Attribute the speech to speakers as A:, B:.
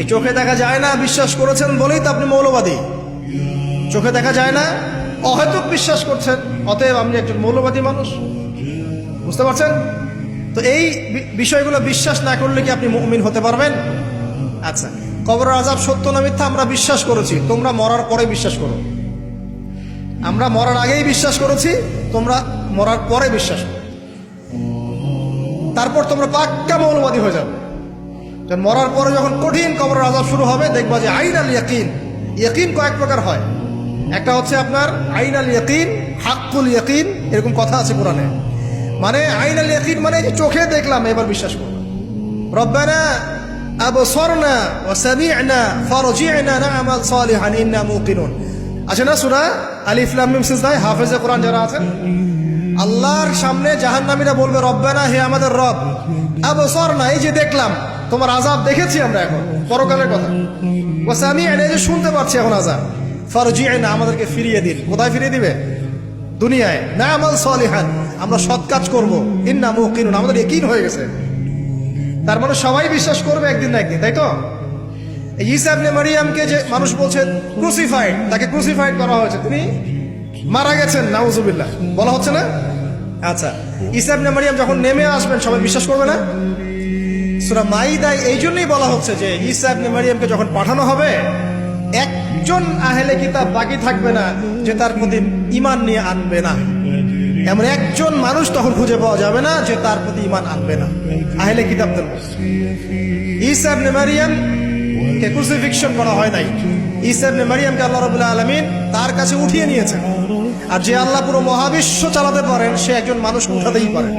A: এই চোখে দেখা যায় না, বিশ্বাস করেছেন বলেই তো আপনি মৌলবাদী। চোখে দেখা যায় না, অহেতুক বিশ্বাস করছেন, অতএব আপনি একজন মৌলবাদী মানুষ। বুঝতে পারছেন? তো এই বিষয়গুলো বিশ্বাস না করলে কি আপনি মুমিন হতে পারবেন? আচ্ছা কবর আজাব সত্য না মিথ্যা আমরা বিশ্বাস করেছি, তোমরা মরার পরে বিশ্বাস করো। আমরা মরার আগেই বিশ্বাস করেছি, তোমরা মরার পরে বিশ্বাস করো। তারপর তোমরা পাক্কা মৌলবাদী হয়ে যাবে। কারণ মরার পরে যখন কঠিন কবর আজাব শুরু হবে, দেখবা যে আইন আল ইয়াকিন ইয়াকিন কয়েক প্রকার হয়। একটা হচ্ছে আপনার আইন আল ইয়াকিন, হাক্কুল ইয়াকিন, এরকম কথা আছে কোরআনে। মানে আইন আল ইয়াকিন মানে যে চোখে দেখলাম, এবার বিশ্বাস করব রব্বানা আবসরনা ওয়া সামি'না ফারজি'না না'মাল সালিহান, ইন্না মুকিনুন। আছে না সূরা? আলিফ, লাম, মিম হাফেজে কোরআন যারা আছেন আল্লাহর সামনে জাহান্নামীরা বলবে, রব্বানা, হে আমাদের রব, আবসরনা, এই যে দেখলাম তোমার আজাব দেখেছি আমরা এখন, পরকালের কথা। ওয়া সামি'না এই যে শুনতে পাচ্ছি এখন আজাব ফারজি'না আমাদেরকে ফিরিয়ে দিন। কোথায় ফিরিয়ে দিবে? দুনিয়ায়। না'মাল সালিহান, আমরা সৎ কাজ করব। ইন্না মুকিনুন আমাদের ইয়াকিন হয়ে গেছে। তার মানে সবাই বিশ্বাস করবে একদিন না একদিন, তাই তো? ঈসা মারিয়ামকে যে মানুষ বলছেন ক্রুসিফাইড তাকে ক্রুসিফাইড করা হয়েছে। তিনি মারা গেছেন, নাউজুবিল্লাহ। বলা হচ্ছে না? আচ্ছা ঈসা ইবনে মারিয়াম যখন নেমে আসবেন, সবাই বিশ্বাস করবে না? সূরা মাইদায় এই জন্যই বলা হচ্ছে যে ইবনে মারিয়ামকে যখন পাঠানো হবে, একজন আহেলে কিতাব বাকি থাকবে না যে তার প্রতি ঈমান নিয়ে আনবে না। এমন একজন মানুষ তখন খুঁজে পাওয়া যাবে না যে তার প্রতি ঈমান আনবে না। আহেলে কিতাবদের ইবনে মারিয়াম কে ক্রুসিফিকশন করা হয় নাই। ঈসা ইবনে মারিয়ামকে আল্লাহ রাব্বুল আলামিন তার কাছে উঠিয়ে নিয়েছেন। আর যে আল্লাহ পুরো মহাবিশ্ব চালাতে পারেন, সে একজন মানুষ উঠাতেই পারেন